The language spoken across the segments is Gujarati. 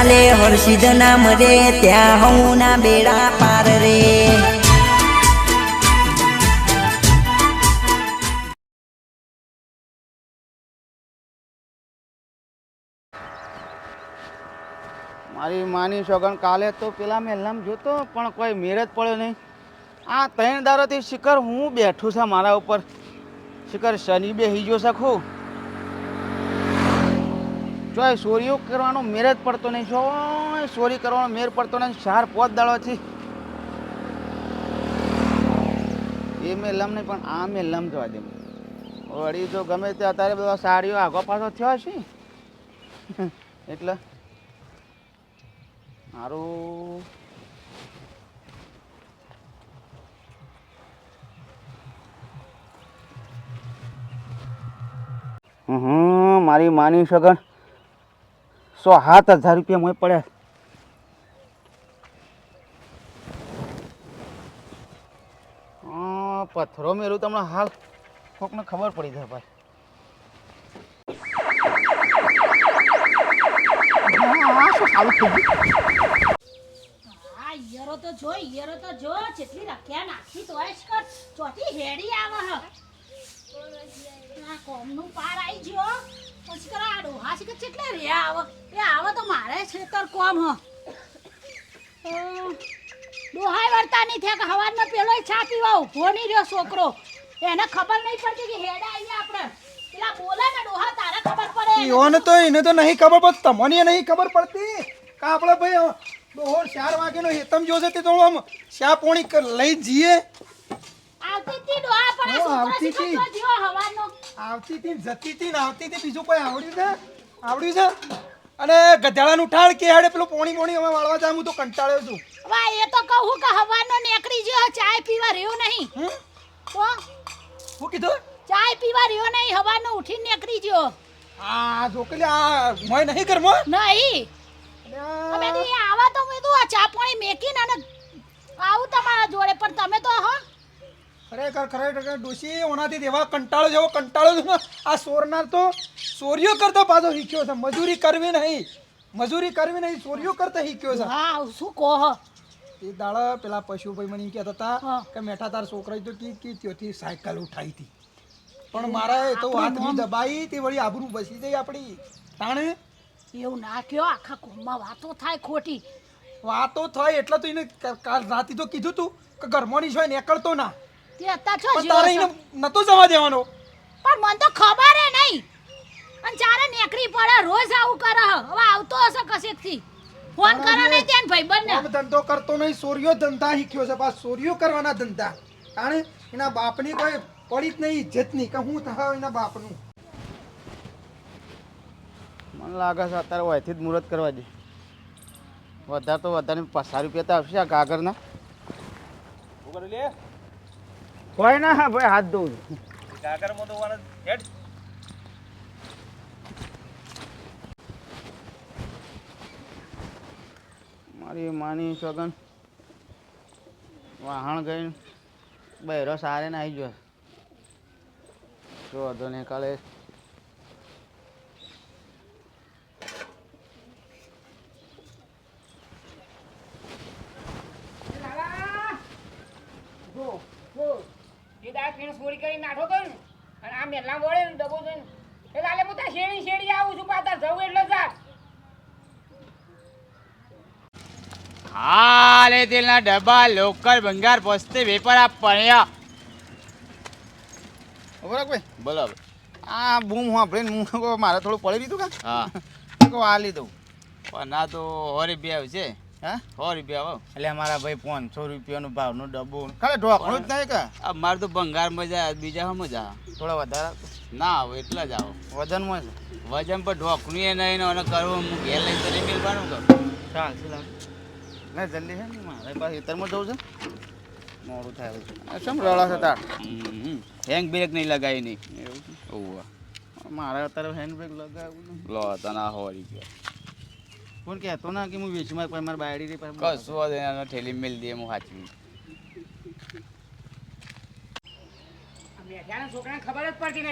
ચાલે હર્ષિદ નામ રે, ત્યાં હું ના બેડા પાર રે. મારી માની સોગન કાલે તો પેલા મહેલામાં જોતો, પણ કોઈ મેર પડ્યો નહીં. આ ત્રણ દારોથી શિખર હું બેઠું છે મારા ઉપર. શિખર શનિ બે હિજો છે ખું એ ચોરીઓ કરવાનો મેર જ પડતો નહીં, જો ચોરી કરવાનો મેર પડતો નહીં, ચાર પોત દાડો છે. એ મેલમ નહીં, પણ આ મેં લમ જવા દે. વળી જો ગમે તે અત્યારે બધા સાડીઓ આગો પાછો થયો છે એટલે મારું હમ, મારી માની સગન. સો સાત હજાર રૂપિયા મોય પડે પથ્થરો મેળવું તમને હાલ. કોકને ખબર પડી જાય ભાઈ. આ શું ચાલુ થઈ ગયું? આ ઈયરો તો જો ઈયરો તો જો જેટલી રખ્યા નાખી તોય જ કર. ચોથી હેડી આવે હ. આ કોમનું પાર આવી ગયો પછી કરા ડોહા છે કે કેટલે રે આવે? એ આવે તો મારે છેતર કોમ હ. ડોહાય વર્તા નહીં થયા કે હવારમાં પેલો ચા પીવા ઊભો નહીં રહ્યો છોકરો. એને ખબર નહીં પડતી કે હેડા આવીએ આપણે. પેલા બોલે ને ડોહા તારે ખબર પડે. ઈઓને તો એને તો નહીં ખબર પડતી તમને નહીં ખબર પડતી. કે આપણે ભાઈ બહોર ચાર વાગેનો હેતમ જોશે તે તો આમ શા પોણી લઈ જઈએ. આવતી હતી ડોહા પણ આવતી. તો આવતી હતી જતી ને આવતી હતી બીજું કોઈ આવડ્યું છે? આવડ્યું છે? અને ગધેડાનું ઉઠાડ કે હેડે પેલું પોણી પોણી અમે વાળવા જાય હું તો કંટાળ્યો છું. વા એ તો કહું કે હવાનો નીકળી ગયો ચાય પીવા રહ્યો નહીં? તો હું? કીધું? ચાય પીવા રહ્યો નહીં હવાનો ઉઠીને નીકળી ગયો આ જોકેલી આ મોય નહીં કરમો? નહીં. અમે આવા તો મેં તો આ ચા પાણી મેકીને અને આવું તમારા જોડે પણ તમે તો હો. ખરેખર ખરેખર ડોશી ઓનાથી એવા કંટાળો જેવો કંટાળો છે. આ સોરનાર તો સોરિયો કરતા પાછો શીખ્યો છે. મજૂરી કરવી નહીં. મજૂરી કરવી નહીં સોરિયો કરતા શીખ્યો છે. હા શું કહો એ દાડા પેલા પશુભાઈ મને એમ કહેતા હતા કે મેઠા તાર છોકરાએ તો કી કી ત્યોથી સાયકલ ઉઠાવી હતી. પણ મારા તો હાથની દબાઈ તે વળી આબરૂ બસી ગઈ આપણી. તાણે? એવું ના કયો આખા કોમમાં વાતો થાય ખોટી. વાતો થાય એટલે તો એને કાલ રાતે તો કીધું તું કે ઘરમાંની છો નીકળતો ના. તે અત્યારે છો પણ તારે છો. એને નતો જવા દેવાનો. પણ મને તો ખબર હે નહીં. અને ચારે નેકરી પડે રોજ આવું કરે. હ. હવે આવતો હશે કશેકથી. ફોન કરો નહીં ત્યાં ભાઈબંધને આમ ધંધો કરતો નહીં સોરિયો ધંધા શીખ્યો છે. પાછ સોરિયો કરવાના ધંધા. તાણે એના બાપની કોઈ પડી જ નહીં. ઇજ્જતની કે હું થાય એના બાપનું? મને લાગે છે અત્યારે વયથી જ મુહૂર્ત કરવા દે. વધારે તો વધારે પચાસ રૂપિયા તો આવશે આ કાગરના કોઈ ના હા ભાઈ હાથ ધોઉં હેડ. મારી માની સગન વાહણ ગઈ બહેરો સારે ને આવી ગયો. જો વાંધો નહીં કાલે એ દાળ ફીણ ચોરી કરીને નાઠો તો ને. અને આ મેલા વળે ને ડબો જોઈને. એટલે આલે હું ત્યાં શેડી શેડી આવું છું પાછા જવું એટલે જા. હાલે તેલના ડબ્બા લોકલ ભંગાર પસ્તે વેપાર આ પડ્યા બરાબર બોલો આ બૂમ સાંભળીને હું કહું મારે થોડું પડી લીધું કા? હા. આ લીધું પણ આ તો સો બે છે હા? સો રૂપિયા આવો એટલે મારા ભાઈ પાંચસો રૂપિયાનો ભાવનો ડબ્બો. ખાલી ઢોકણું જ નહીં કે? અમારે તો ભંગાર મજા બીજા હમ મજા થોડા વધારે ના આવો એટલા જ આવો. વજનમાં છે વજન પર ઢોકણું એ નહીં અને કરવું હું ઘેર મેળવાનું કહું. ચાલશે ના જલ્દી છે ને મારે પાસે ખેતરમાં જવું છે. મોડું થાય છે આ રળા છે તાર? હેંગ બ્રેક નહીં લગાવી નહીં. એવું ઓવા મારે અત્યારે હેન્ડ બ્રેક લગાવ્યું લો તને હોરી ગયો કોણ કહેતો ના કે હું વેચી પણ મારા મારી બાયડી રે કશું વાત એના ઠેલી મેલ દે હું સાચવી.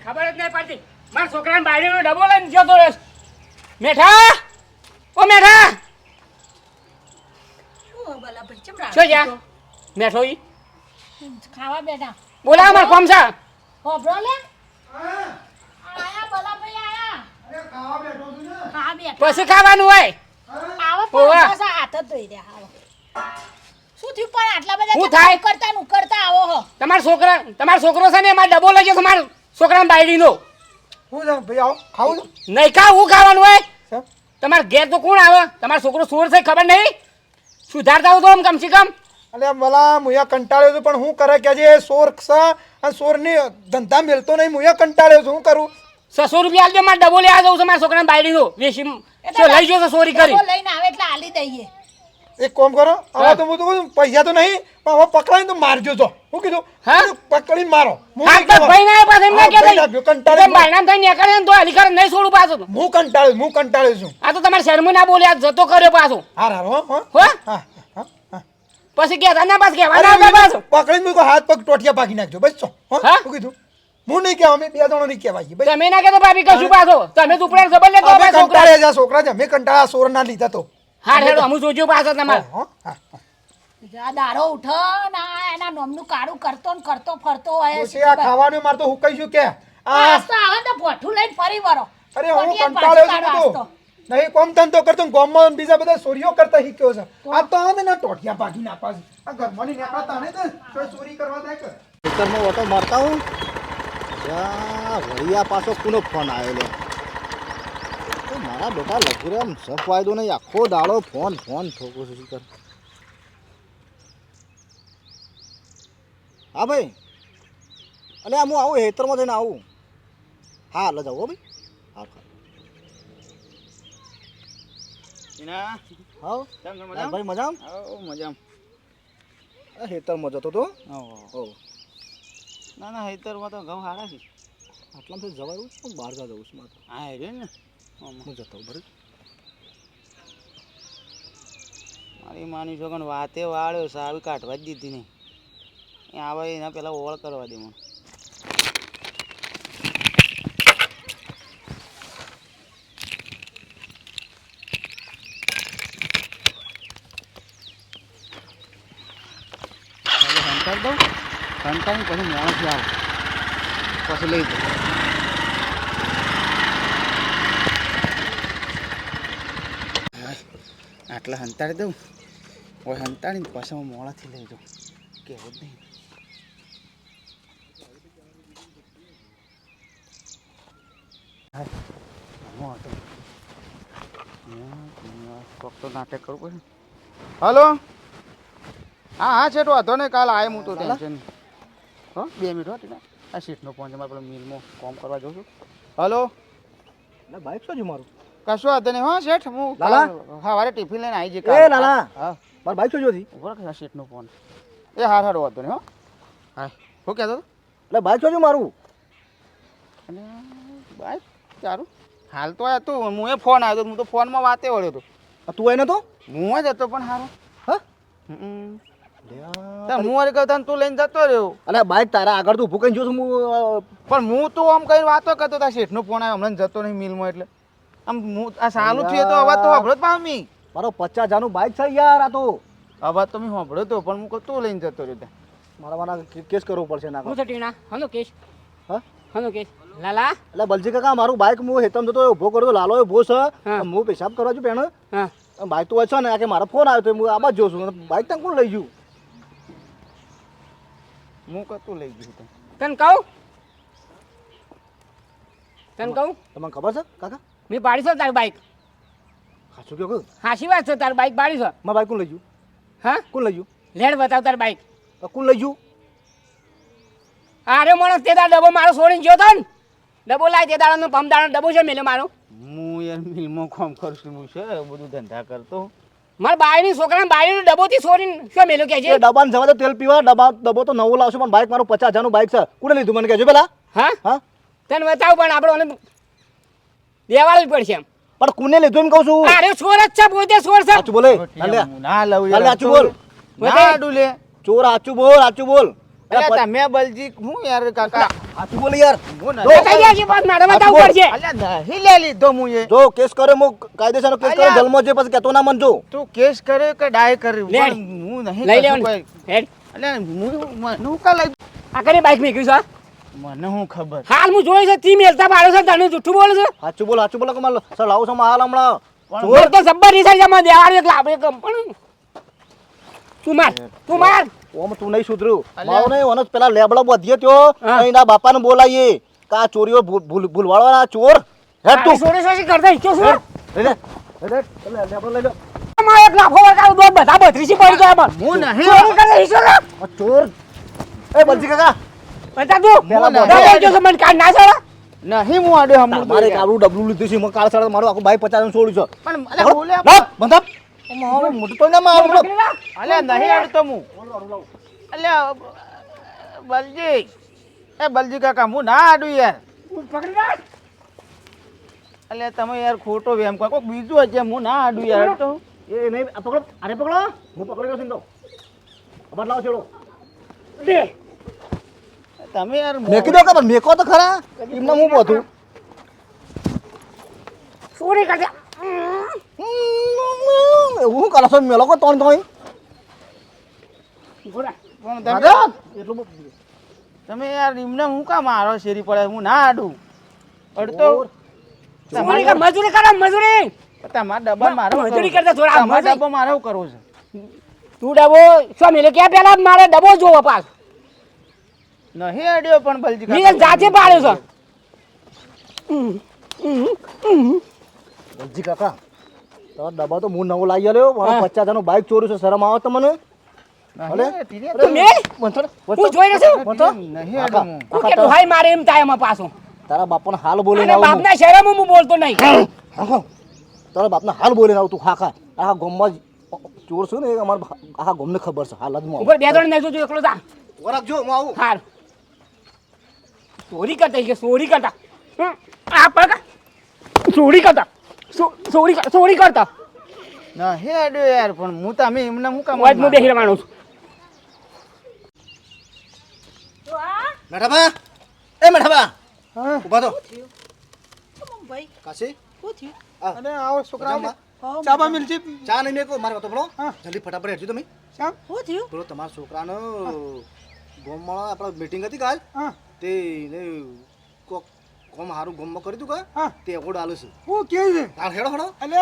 ખબર જ નહીં પડતી. મારા છોકરાને બાયડીનો ડબો લઈને જતો રસ. મેઠા? ઓ મેઠા! શું છે ઈ? બેઠા. બોલા માર કોમસા હોબરો પછી ખાવાનું હોય? ઓવા. પણ હાથ જ ધોઈ દે આવો શું થયું? પણ આટલા બધા શું થાય? કરતા ને ઉકળતા આવો હો. તમારા છોકરા તમારો છોકરો છે ને એમાં ડબો લઈ ગયો તમારા છોકરાને બાયડીનો. હું જાઉં? ભાઈ આવો. ખાવું નહીં ખા હું ખાવાનું હોય? તમારા ઘેર તો કોણ આવે? તમારો છોકરો સોર છે ખબર નહીં? સુધારતા તો આમ કમસે કમ. અલે મલા મુયા કંટાળ્યો છું પણ હું કરે કે આજે સોર છે અને સોરની ધંધા મેળતો નહીં મુયા કંટાળ્યો છું હું કરું? છસો રૂપિયા આલજો મારે ડબો લેવા જવું છે મારા છોકરાને બાયડીનો વેસી શું લઈ જો સોરી કરી. લઈને આવે એટલે આલી દઈએ. એક કામ કરો હવે તો હું તો કહું, પૈસા તો નહીં પણ હવે પકડાઈને તો મારજો તો હું કીધું હા? પકડીને મારો. હું તો. ભાઈ ના પાસે એમ કે ભાઈ કંટાળે છું. થઈને નીકળે તો આલી હલીકર નહીં છોડું પાછું. તો. હું કંટાળ્યો હું કંટાળ્યો છું. આ તો તમારે શરમ ના બોલ્યા જતો કર્યો પાછો. હાર હાર હો હો. હો? હા હા હા. પછી કહેતા ના પાછ કહેવા ના પાછો. પકડીને મૂકો હાથ પગ ટોટિયા પાકી નાખજો. બસ હા? હું કીધું. હું નહીં કહેવા અમે બે જણો નહીં કહેવાય. ભાઈ તમે ના કહેતો ભાભી કશું પાછો? તમે તો ઉપડે ખબર લેતો અમે ભાઈ છોકરા. કંટાળ્યા છોકરા છે અમે કંટાળા સોર ના લીધા તો. હા હેડો અમુ જોજો પાછો તમારે. હો, હા આ દારો ઉઠો. ના એના નોમનું કાળું કરતો ને કરતો ફરતો હોય છે આ ખાવાનું માર તો હું કહીશું કે આ તો આવે તો ભઠું લઈને ફરી વળો. અરે હું કંટાળ્યો છું તો. નહીં કોમ ધંધો કરતો ને ગામમાં બીજા બધા સોરીઓ કરતા શીખ્યો છે. આ તો આવે ને ટોટિયા ભાગી ના પાસ આ ઘરમાં ની નીકળતા ને તો ચોરી કરવા થાય કે. ખેતરમાં ઓટો મારતા હું વળિયા પાછો કોનો ફોન આવેલો. મારા બેટા લખી આમ સફવાયદો નહીં આખો દાડો ફોન ફોન ઠોકો સુધી કર? હા ભાઈ. અલે હું આવું હેતરમાં જઈને આવું. હા એટલે જાઉં હો ભાઈ. હા હા. હા ભાઈ હા, મજામાં? હેતરમાં જતો તો? હા હો ના ના હેતરમાં તો ઘઉં હારા છે. આટલામાંથી જવાયું પણ બહાર જા જવું છું મારે હા રહ્યું ને. હું જતો બરાબર? મારી માની છોકરાને વાતે વાળ્યો સાવી કાઢવા જ દીધી નહીં. એ આવે એના પેલા ઓળ કરવા દે મને સંતાર દઉં સંતારની પછી માણસથી આવું પછી લઈ જાઉં આટલા હંતાડી દઉં હોય હંતાડીને પછી હું મોડાથી લઈ જાઉં કેવું જ નહીં નાટક કરવું પડે હલો હા હા છેટો વાંધો ને કાલ આય હું તો ટેન્શન હો બે મિનિટ હો ટીના. આ સીટનો ફોન છે મારે પેલો મિલમાં કોમ કરવા જાઉં છું. હલો. એટલે બાઇક શું છે મારું? કશું વાંધો નહીં હો શેઠ હું લાલા? સવારે ટિફિન લઈને આવી જઈ એ લાલા હા. મારું બાઇક શું જોતી ઊભો કે સીટનો ફોન એ હાર હાર વાંધો નહીં હો. હા. હું કહેતો હતો? એટલે બાઇક શું મારું? અને બાઈક સારું હાલ તો આ તું હું એ ફોન આવ્યો હતો હું તો ફોનમાં વાતે વળ્યો હતો. તું એને તો હું જ હતો પણ સારો હા? હું કહું તું લઈને જતો રહ્યો. અલે બાઇક તારા આગળ તું ઊભું કરીને જોઉં છું હું પણ હું તો આમ કઈ વાતો કરતો તા શેઠનો ફોન આવ્યો હમણાં જતો નહીં મિલમાં એટલે. આમ હું આ સાલું થયું તો અવાજ તો સાંભળો જ પામી. મારો પચાસ હજારનું બાઇક છે યાર આ તો. અવાજ તો મેં સાંભળ્યો તો પણ હું તું લઈને જતો રહ્યો મારા મારા કેસ કરવો પડશે ના હું ટીણા? હનો કેસ હા? હનો કેસ લાલા? એટલે બલજી કાકા મારું બાઇક હું હેતમ જતો ઊભો કર્યો તો લાલો ભો છે. હું. પેશાબ કરવા છું પેણ હા. બાઇક તો છે ને કે મારો ફોન આવ્યો તો હું આમાં જ જોઉં છું. બાઇક તમે કોણ લઈ ગયું? હું કતું લઈ ગયું ત્યાં તને કહું? તને કહું? તમને ખબર છે કાકા? મેં પાડી છે તારી બાઈક. સાચું કહો કહું વાત છે તારી બાઈક પાડી છે. મારા બાઈક કોણ લઈ ગયું? હા? કોણ લઈ ગયું? લેડ બતાવ તારી બાઈક. કોણ લઈ ગયું? અરે માણસ તે ડબ્બો મારો છોડીને ગયો તો ને ડબ્બો લાય તે દાડાનો પંપ દાડો ડબ્બો છે મેલે મારો. હું યાર મિલમાં કામ કરું છું છે બધું ધંધા કરતો. મારા બાયની છોકરાને બાયનો ડબ્બો થી છોડીને શું મેલ્યો કે છે? ડબ્બાને જવા દો તેલ પીવા ડબા ડબો તો નવો લાવશો પણ બાઇક મારું પચાસ હજારનું બાઇક છે. કોને લીધું? મને કહેજો પેલા. હા? હા? તને બતાવ પણ આપણે ઓને દેવાળવી પડશે એમ. પણ કોને લીધું એમ કહું છું? અરે ચોર જ છે પોતે ચોર છે. આચું બોલે. ના લઉં હાલે, સાચું બોલ. ના ડુલે. લે ચોર આચું બોલ આચું બોલ. અલ્યા તમે બલજી હું યાર કાકા હાથ બોલ યાર. હું જો. કઈ છે બસ મારે બતાવવું પડશે અલ્યા નહીં લે લીધો હું એ. જો કેસ કરે હું કાયદેસરનો કેસ કરે જલમો જે પછી કેતો ના મનજો તું કેસ કરે કે ડાય કરે. હું નહીં લઈ લેવાનું. હેડ. અલ્યા હું હું કા લઈ આ કરી બાઈક મેં કીધું મને હું ખબર. હાલ હું જોઈ છે તી મેલતા પાડો છે તને જુઠ્ઠું બોલે છે? સાચું બોલ સાચું બોલ કે માલ સર લાવું છો માલ હમણાં. ચોર તો જબ્બર રીસાઈ જમા દેવાળ એક લાભ એક પણ તું માર તું માર. ઓમ તું નહીં સુધરું. મારો નહીં ઓનો પેલા લેબડો બધીએ ત્યો. એના બાપાને બોલાવીએ કા ચોરીઓ ભૂલ ભૂલવાળવાના ચોર. હે તું. ચોરી ચોરી કરતા ઈચ્છો લઈ લે લે લઈ લે, લેબડો લઈ લે. માં એક લાખો વળગાડું દોઢ બધા બત્રીસી પડી ગયા પણ હું નહીં. ચોરી કરે ઈચ્છો ચોર. એ બલજી કાકા. બતા તું. બધા બોલ. મને કાઢ ના ચડે નહીં હું આડ્યો હમણાં મારે કાળું આવડું ડબલું લીધું છે. મને કાળ સાડા મારું આખું ભાઈ પચાસ છોડ્યું છે. પણ બંધ આપ. આમાં હવે મોટું તો ના મારું હમણાં. અલ્યા નહીં હું અલ્યા બલજી એ બલજી કાકા હું ના આડું યાર પકડી અલ્યા તમે યાર ખોટો વેમ કહો કોઈક બીજું હશે હું ના આડું યાર તો એ નહીં પકડો અરે પકડો હું પકડી ગયો સિંધો અબર લાવો છેડો દે તમે યાર મેકી દો કે મેકો તો ખરા એમને હું ચોરી કરતા હું કરો છો? મેલો કો ત્રણ તોય તમે દાદા એટલું બધું. તમે યાર એમને હું કા મારો શેરી પડે? હું ના આડું અડતો કર મજૂરી કરે મજૂરી. તમારા ડબ્બા મારો મજૂરી કરતા થોડા તમારા ડબ્બો મારો કરવો છે. તું ડબો શું મેલે? ક્યાં પેલા મારે ડબો જોવો પાસ નહીં અડ્યો પણ બલજી મેં જાતે પાડ્યો છે. બલજી કાકા તો ડબ્બા તો હું નવો લાવી આલ્યો મારો. પચાસ હજારનું બાઈક ચોર્યું છે શરમ આવે તમને? છું? તારા બાપાને હાલ હું. બાપના શહેરમાં હું બોલતો નહીં. તારા બાપને હાલ બોલીને આવું તું ખા ખા આખા ગામમાં ચોર છે ને એ આ ભા- ખબર છે હાલ જ ઉપર બે ત્રણ નહીં જોજો એકલો જા. આવું. રાખજો હું આવું. હાર ચોરી કરતા કે ચોરી કરતા. હમ, આ પગ ચોરી કરતા. ચોરી કર- ચોરી કરતા. હે અડ્યો યાર પણ હું તમે એમને હું કામ વાજ હું બેસી રહેવાનો છું. તો મેઠાબા? એ મેઠાબા! હા. ઊભા તો ભાઈ? કાશી? શું થયું? અને આવો છોકરા? ચાબા મિલજી. ચા નહીં મેકો મારે તો બોલો. હા. જલ્દી ફટાફટ હેઠજો તમે. શ્યામ શું થયું? પેલો તમારા છોકરાનો ગોમળા આપણે મીટિંગ હતી કાલ. હા. તે ને કોમ હારું ગામમાં કરી તું કા? તે એવોર્ડ આલું છે. હું કે છે? તાર હેડો હેડો. અલે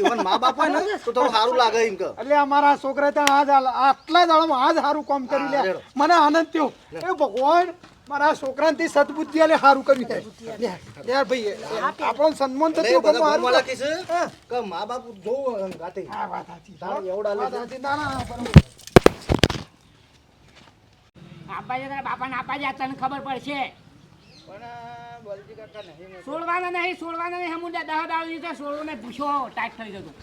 ઇવન મા બાપ હોય ને તો તો હારું લાગે એમ કે. અલે અમારા છોકરા ત્યાં આજ આટલા દાડામાં આજ હારું કામ કરી લે. મને આનંદ થયો. એ ભગવાન મારા છોકરાને થી સદબુદ્ધિ આલે સારું કર્યું છે. યાર ભાઈ આપણો સન્માન તો બધા હારું લાગે છે કે મા બાપ જો ગાતે આ વાત સાચી. તાર એવોર્ડ આલે સાચી. ના, ના, છે તારા બાપાને આપા જા આ તને ખબર પડશે પણ બલજી કાકા નહીં સોળવાના નહીં સોળવાના નહીં હમું દહ દાળ દીધો સોળવાને પૂછો ટાઈટ થઈ જતું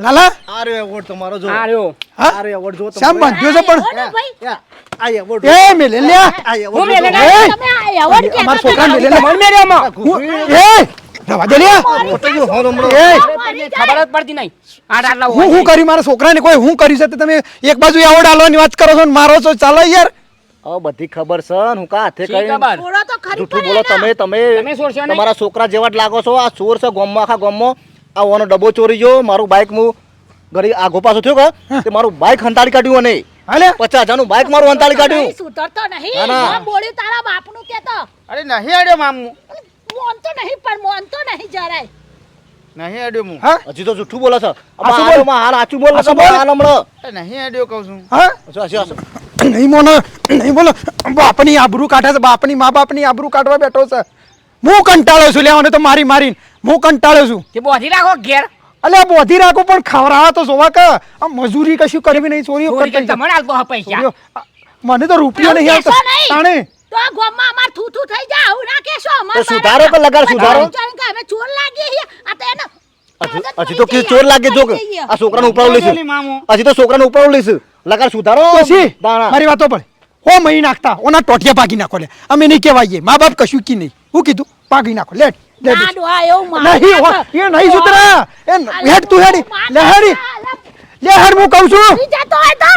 લાલા? આ એવોર્ડ તમારો જો. આ રહ્યો. હા? આ રહ્યો એવોર્ડ જો શ્યામ તમારો. બાંધ્યો છે પણ? અરે ભાઈ. યા, આ એવોર્ડ એ મેલે લ્યા. આ હું એવોર્ડ મેલે જો. ના- એ, તમે આ એવોર્ડ કહેતા અમારા છોકરા મેલે મન મેર્યો આમાં. હું- એ રવા દે લ્યા. પોતે હોલ હમણાં. એ ખબર જ પડતી નહીં. આટ આટલા હું હું કર્યું મારા છોકરાને કોઈ હું કરી છે તમે એક બાજુ એવોર્ડ આલવાની વાત કરો છો ને મારો છો ચાલો યાર. હવે બધી ખબર છે ને હું કા હાથે શી બોલો તો ખરી જૂઠું બોલો. તમે તમે? તમારા છોકરા જેવા જ લાગો છો આ ચોર છે ગામમાં આખા ગામમાં. આ ઓનો ડબ્બો ચોરી ગયો મારું બાઇક હું ઘરે આગો પાછો થયો કે તે મારું બાઇક હંતાડી કાઢ્યું અને. હાલે? પચાસ હજારનું બાઇક મારું હંતાડી કાઢ્યું. નહીં, સુધરતો નહીં. ના, ના. બોલ્યું તારા બાપનું કહેતો અરે નહીં અડ્યો મામું મોનતો નહીં પણ મોનતો નહીં જરાય. નહીં અડ્યો મું હા? હજી તો જૂઠું બોલે છે. હાચું બોલ. હાલ આચું બોલ હાચું બોલ. હાલ હમણાં. અરે નહીં અડ્યો કહું છું. હા? હસુ, હસુ, હસુ. નહીં મોનો નહીં બોલો. બાપની આબરૂ કાઢે છે બાપની મા બાપની આબરૂ કાઢવા બેઠો છે. હું કંટાળો છું લેવાનો તો મારી મારીને. હું કંટાળો છું. કે બોધી રાખો ઘેર. અલે બોધી રાખો પણ ખવરાવા તો જોવા કે આ મજૂરી કશું કરવી નહીં ચોરીઓ ચોરી કરતા કરી તમને આલતો હા પૈસા. મને તો રૂપિયો નહીં આવતો. તાણે. તો આ ગોમમાં અમાર થૂ થૂ થઈ જાય આવું ના કેશો અમાર સુધારો કે લગાડ, સુધારો? અમે ચોર લાગી છીએ. આ તો એને હજી તો કે ચોર લાગે જો. આ છોકરાને ઉપાડ લઈશું. હજી તો છોકરાને ઉપાડ લઈશું. લગાડ સુધારો પછી મારી વાતો પણ હો મહી નાખતા ઓના ટોટિયા પાકી નાખો લે અમે નહીં કહેવાઈએ મા બાપ કશું કી નહીં હું કીધું પાકી નાખો લેટ લે ના, ડોહા, એવું મારે નહીં એ નહીં સુધરા એ હેડ તું હેડી લે હેડી લે હેડ હું કહું છું જતો હોય તો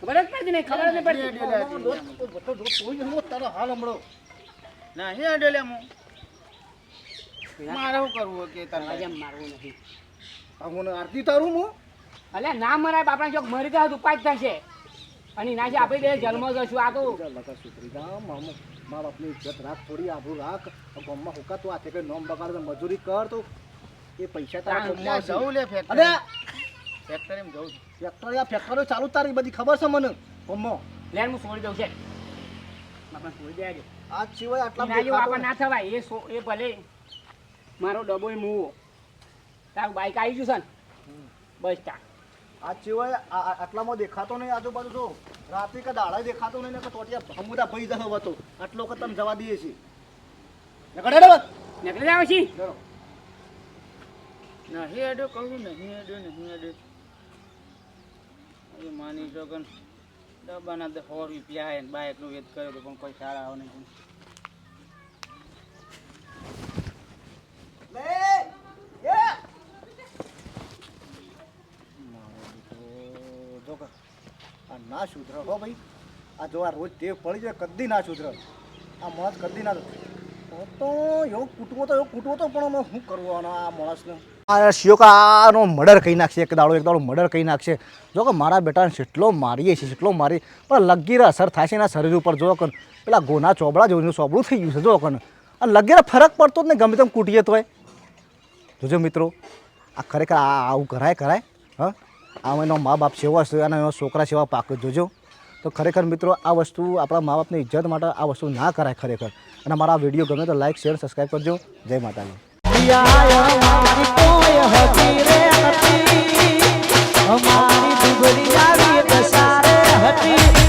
ખબર જ પડતી નહીં ખબર જ પડતી બધો દોસ્ત જોઈ હું તારો હાલ હમણો નહીં અડે લે હું મારે કરવું કે તારે મારવું નથી હું આરતી તારું હું અલ્યા ના મરાય બાપડા ચોક મરી ગયા તો ઉપાય થશે. અને ના છે આપણે બે જન્મ જશું આ તો? મારા સુધરી જા મા બાપની ઇજ્જત રાખ થોડી આબરૂ રાખ. આ ગામમાં હુકા તું હાથે કે નોમ બગાડ તો મજૂરી કર તો. એ પૈસા તારા ગામમાં જવું લે ફેક્ટરી ફેક્ટરીમાં જવું. ફેક્ટરી આ ફેક્ટરી ચાલુ જ તારી બધી ખબર છે મને. ગામમાં. લેન હું છોડી દઉં છે. બાપા છોડી દેજો આ સિવાય આટલા આપણે ના થવાય એ સો એ ભલે. મારો ડબોય મૂવો. તારું બાઈક આવી ગયું છે ને? બસ તા આ સિવાય આટલામાં દેખાતો નહીં આજુબાજુ જો. રાત્રે કે દાડા દેખાતો નહીં ને કે ટોટિયા હમુદા ભઈ જતો હતો આટલો કે તમે જવા દઈએ છીએ. નીકળે બસ. નીકળી જાવ છી નહીં એડો કહું નહીં અડ્યો નહીં અડ્યો હવે માની જો કે ડબ્બાના સો રૂપિયા હે બાઇકનું વેચ કર્યો તો પણ કોઈ સારા આવે નહીં લે, એ. મારો દીકરો, જો કે આ ના સુધરે. હો ભાઈ, આ જો આ રોજ ટેવ પડી જાય, કદી ના સુધરે. આ માણસ કદી ના તો યોગ કૂટવો તો, એવો કૂટવો તો, પણ શું કરવાનો આ માણસને? આ શિયોકાનો મર્ડર કહી નાખશે, એક દાડો એક દાડો મર્ડર કહી નાખશે. જો કે મારા બેટાને જેટલો મારીએ છીએ જેટલો મારી પણ લગીરે અસર થાય છે એના શરીર ઉપર, જો કે પેલા ગોના ચોબડા જોઈને સોબડું થઈ ગયું છે, જો કે. અને લગીરે ફરક પડતો જ નહીં, ગમે તેમ કૂટીએ તોય. જોજો મિત્રો, આ ખરેખર આ આવું કરાય કરાય, હા? આમ એનો મા બાપ સેવા છે અને એનો છોકરા સેવા પાક જોજો. તો ખરેખર મિત્રો, આ વસ્તુ આપણા મા બાપની ઇજ્જત માટે આ વસ્તુ ના કરાય ખરેખર. અને મારા વીડિયો ગમે તો લાઇક શેર સબસ્ક્રાઈબ કરજો. જય માતાજી. અમારી દુબળી આવી દસારે હતી.